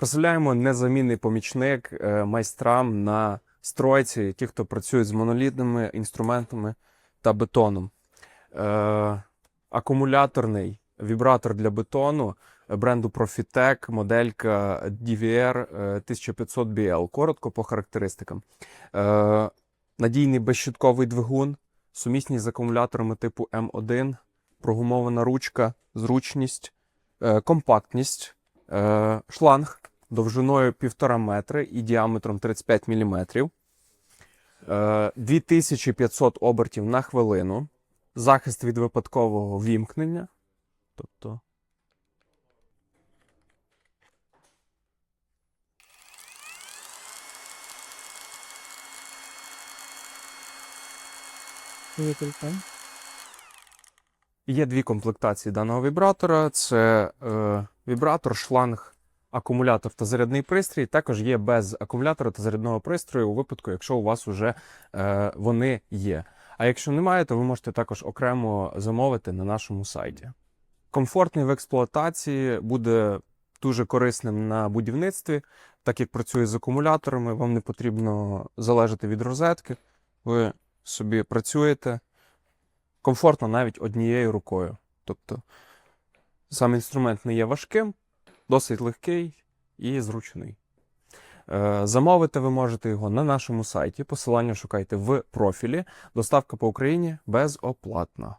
Представляємо незамінний помічник е, майстрам на стройці, ті, хто працюють з монолітними інструментами та бетоном. Е, акумуляторний вібратор для бетону е, бренду Profitec, моделька DVR е, 1500BL. Коротко по характеристикам. Е, надійний безщитковий двигун, сумісні з акумуляторами типу М1, прогумована ручка, зручність, е, компактність, е, шланг довжиною 1,5 метри і діаметром 35 мм. Е, 2500 обертів на хвилину. Захист від випадкового вімкнення. Тобто. Є дві комплектації даного вібратора: це е, вібратор, шланг, акумулятор та зарядний пристрій. Також є без акумулятора та зарядного пристрою у випадку, якщо у вас вже е, вони є. А якщо немає, то ви можете також окремо замовити на нашому сайті. Комфортний в експлуатації буде дуже корисним на будівництві, так як працює з акумуляторами, вам не потрібно залежати від розетки. Ви собі працюєте комфортно навіть однією рукою. Тобто сам інструмент не є важким, досить легкий і зручний. Е, Замовити ви можете його на нашому сайті. Посилання шукайте в профілі. Доставка по Україні безоплатна.